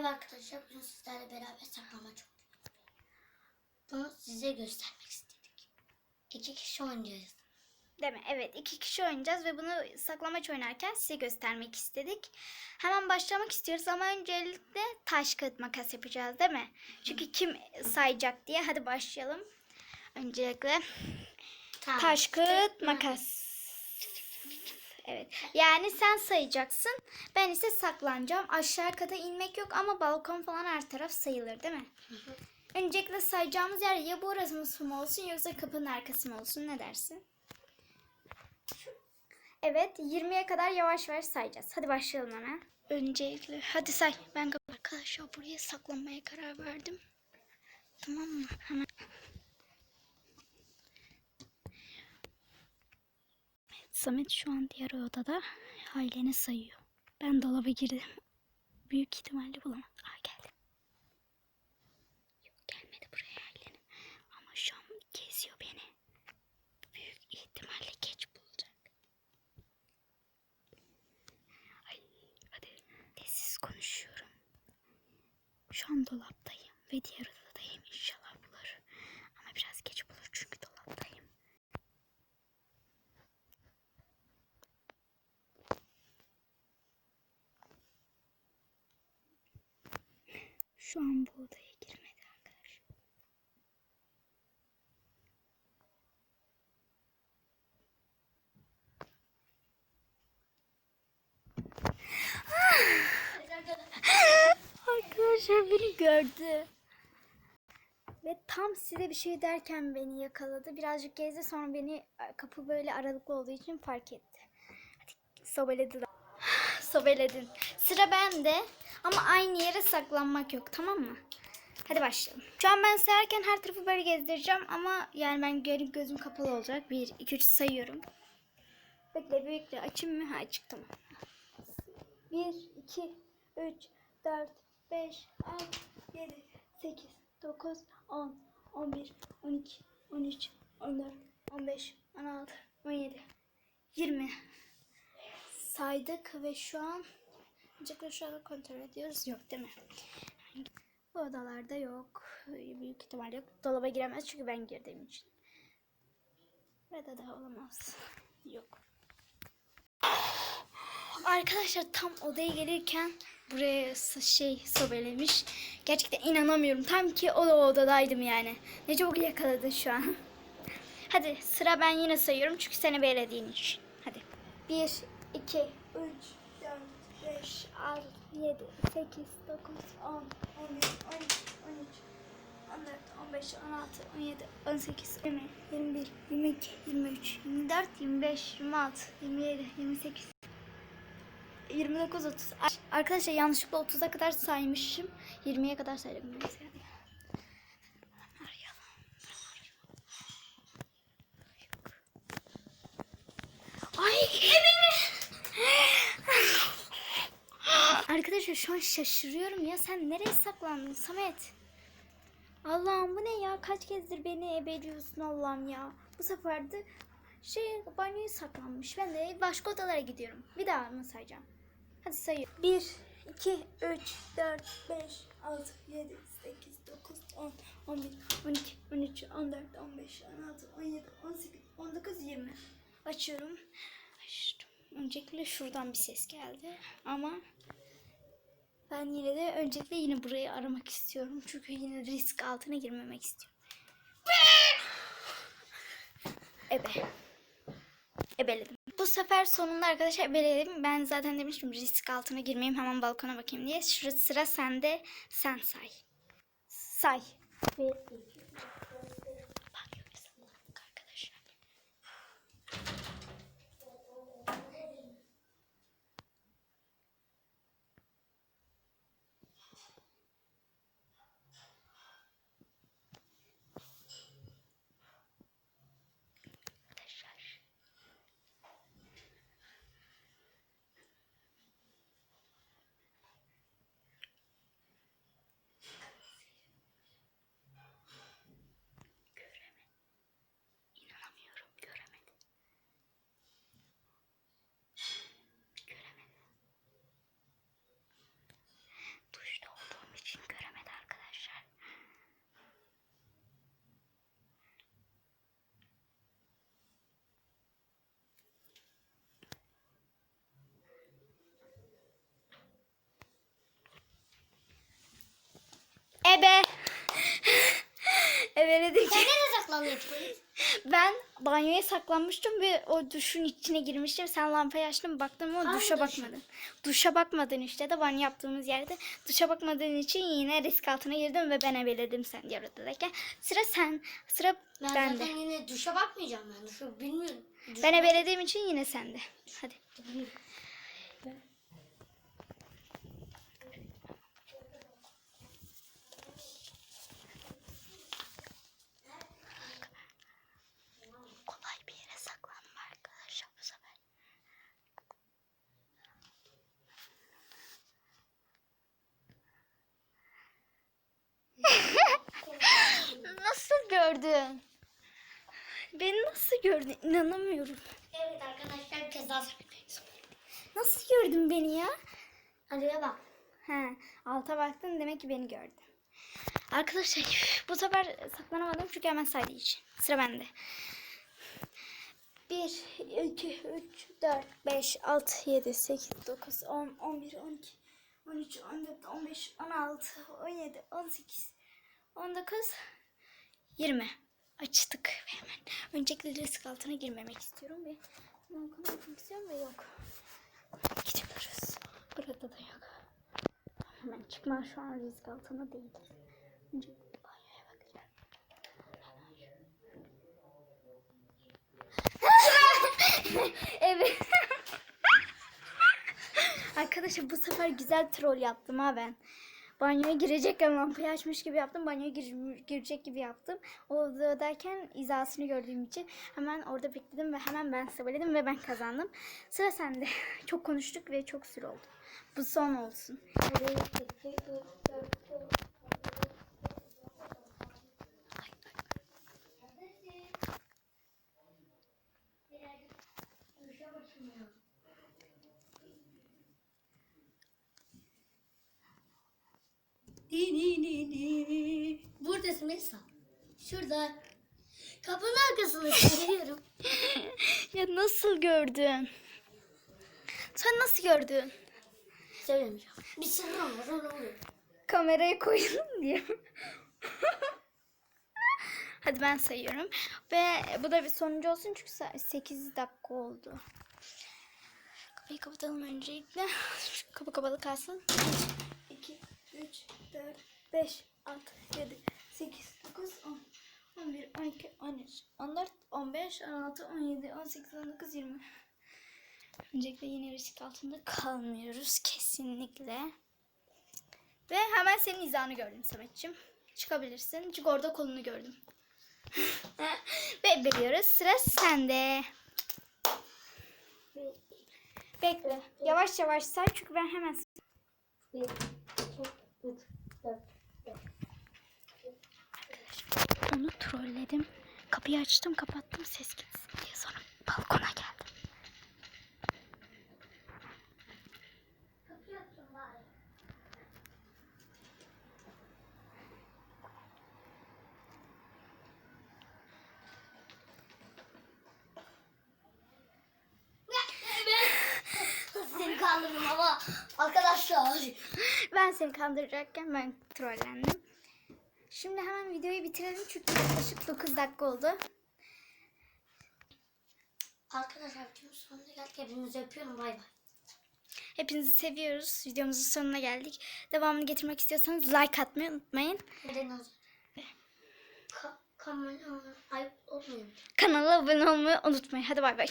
Merhaba arkadaşlar. Bugün sizlerle beraber saklamaç oynuyoruz. Bunu size göstermek istedik. İki kişi oynayacağız. Değil mi? Evet iki kişi oynayacağız ve bunu saklamaç oynarken size göstermek istedik. Hemen başlamak istiyoruz ama öncelikle taş kağıt makas yapacağız değil mi? Çünkü kim sayacak diye hadi başlayalım. Öncelikle Tamam. taş kağıt makas. Evet. Yani sen sayacaksın. Ben ise saklanacağım. Aşağı kata inmek yok ama balkon falan her taraf sayılır değil mi? Öncelikle sayacağımız yer ya burası mı olsun yoksa kapının arkası mı olsun ne dersin? Evet 20'ye kadar yavaş yavaş sayacağız. Hadi başlayalım hemen. Öncelikle hadi say. Ben arkadaşlar buraya saklanmaya karar verdim. Tamam mı? Hemen. Samet şu an diğer odada aileni sayıyor. Ben dolaba girdim. Büyük ihtimalle bulamam. Aa geldi. Yok gelmedi buraya ailenim. Ama şu an geziyor beni. Büyük ihtimalle geç bulacak. Ay hadi sessiz konuşuyorum. Şu an dolaptayım ve diğer odadayım. İnşallah bulur. Ama biraz geç bulur çünkü dolaptayım. Şu an bu odaya girmedi arkadaşlar. Arkadaşlar beni gördü. Ve tam size bir şey derken beni yakaladı. Birazcık gezdi sonra beni kapı böyle aralıklı olduğu için fark etti. Hadi sobeledi. Sobeledin. Sıra bende ama aynı yere saklanmak yok tamam mı? Hadi başlayalım. Şu an ben sayarken her tarafı böyle gezdireceğim ama yani ben gö- gözüm kapalı olacak. 1, 2, 3 sayıyorum. Bekle bekle açayım mı? Ha açık tamam. 1, 2, 3, 4, 5, 6, 7, 8, 9, 10, 11, 12, 13, 14, 15, 16, 17, 20 saydık ve şu an şu anda kontrol ediyoruz. Yok değil mi? Bu odalarda yok. Büyük ihtimal yok. Dolaba giremez çünkü ben girdiğim için. Burada da olamaz. Yok. Arkadaşlar tam odaya gelirken buraya şey sobelemiş. Gerçekten inanamıyorum. Tam ki o odadaydım yani. Ne çabuk yakaladı şu an. Hadi sıra ben yine sayıyorum çünkü seni belediğin için. Hadi. 1, 2, 3, 4, 5, 6, 7, 8, 9, 10, 11, 12, 13, 14, 15, 16, 17, 18, 20, 21, 22, 23, 24, 25, 26, 27, 28, 29, 30. Ar- Arkadaşlar yanlışlıkla 30'a kadar saymışım. 20'ye kadar. Arayalım. Ay Arkadaşlar şu an şaşırıyorum ya. Sen nereye saklandın Samet? Allah'ım bu ne ya? Kaç kezdir beni ebeliyorsun Allah'ım ya. Bu sefer de şey banyoya saklanmış. Ben de başka odalara gidiyorum. Bir daha mı sayacağım? Hadi sayıyorum. 1, 2, 3, 4, 5, 6, 7, 8, 9, 10, 11, 12, 13, 14, 15, 16, 17, 18, 19, 20. Açıyorum. Açtım. Öncelikle şuradan bir ses geldi. Ama ben yine de öncelikle yine burayı aramak istiyorum. Çünkü yine risk altına girmemek istiyorum. Ebe. Ebeledim. Bu sefer sonunda arkadaşlar ebeledim. Ben zaten demiştim risk altına girmeyeyim hemen balkona bakayım diye. Şu sıra sende. Sen say. Say. Bir, iki, üç, dört, beş. Banyoya saklandık arkadaşlar. Arkadaşlar. Ebe. Ebeledim ki. Sen nereye saklandın polis? Ben banyoya saklanmıştım ve o duşun içine girmiştim. Sen lampayı açtın baktım ama Hangi duşa duş? bakmadın. Duşa bakmadın işte de banyo yaptığımız yerde. Duşa bakmadığın için yine risk altına girdim ve ben ebeledim sen diğer odadayken. Sıra sen. Sıra Ben bende. zaten yine duşa bakmayacağım ben. Duşu bilmiyorum. Duş Ben ebelediğim için yine sende. Hadi. Kolay bir yere saklandım arkadaşlar bu sefer. Nasıl gördün? Beni nasıl gördün? İnanamıyorum. Evet arkadaşlar bir kez daha saklayacağız. Nasıl gördün beni ya? Araya bak. He, alta baktın demek ki beni gördün. Arkadaşlar bu sefer saklanamadım çünkü hemen saydığı için. Sıra bende. 1, 2, 3, 4, 5, 6, 7, 8, 9, 10, 11, 12, 13, 14, 15, 16, 17, 18, 19, 20. Açtık ve hemen. Öncelikle risk altına girmemek istiyorum ve balkona yapmak istiyorum ve yok. Gidiyoruz. Burada da yok. Hemen çıkma şu an risk altına değil. Önce banyoya bakacağım. evet. Arkadaşlar bu sefer güzel troll yaptım ha ben. Banyoya girecekken lampayı açmış gibi yaptım. Banyoya gir- girecek gibi yaptım. O odadayken izasını gördüğüm için hemen orada bekledim ve hemen ben sabırladım ve ben kazandım. Sıra sende. Çok konuştuk ve çok süre oldu. Bu son olsun. Di di di di. Buradasın Melisa. Şurada. Kapının arkasında seviyorum. ya nasıl gördün? Sen nasıl gördün? Söylemeyeceğim. Bir sınır olmaz onu oluyor. Kamerayı koyalım diye. Hadi ben sayıyorum. Ve bu da bir sonuncu olsun çünkü 8 dakika oldu. Kapıyı kapatalım öncelikle. Kapı kapalı kalsın. 2, 3, 4, 5, 6, 7, 8, 9, 10, 11, 12, 13, 14, 15, 16, 17, 18, 19, 20. Öncelikle yine risk altında kalmıyoruz kesinlikle. Ve hemen senin izanı gördüm Samet'ciğim. Çıkabilirsin. Çünkü orada kolunu gördüm. Ve bekliyoruz. Sıra sende. Bekle. Yavaş yavaş say çünkü ben hemen Bir, iki, üç, dört. Onu trolledim. Kapıyı açtım kapattım ses gitsin diye sonra balkona geldim. Seni kandırdım ama arkadaşlar. Ben seni kandıracakken ben trollendim. Şimdi hemen videoyu bitirelim çünkü yaklaşık 9 dakika oldu. Arkadaşlar videonun sonuna geldik. Hepinizi öpüyorum. Bay bay. Hepinizi seviyoruz. Videomuzun sonuna geldik. Devamını getirmek istiyorsanız like atmayı unutmayın. Ka. Kanala abone olmayı unutmayın. Hadi bay bay.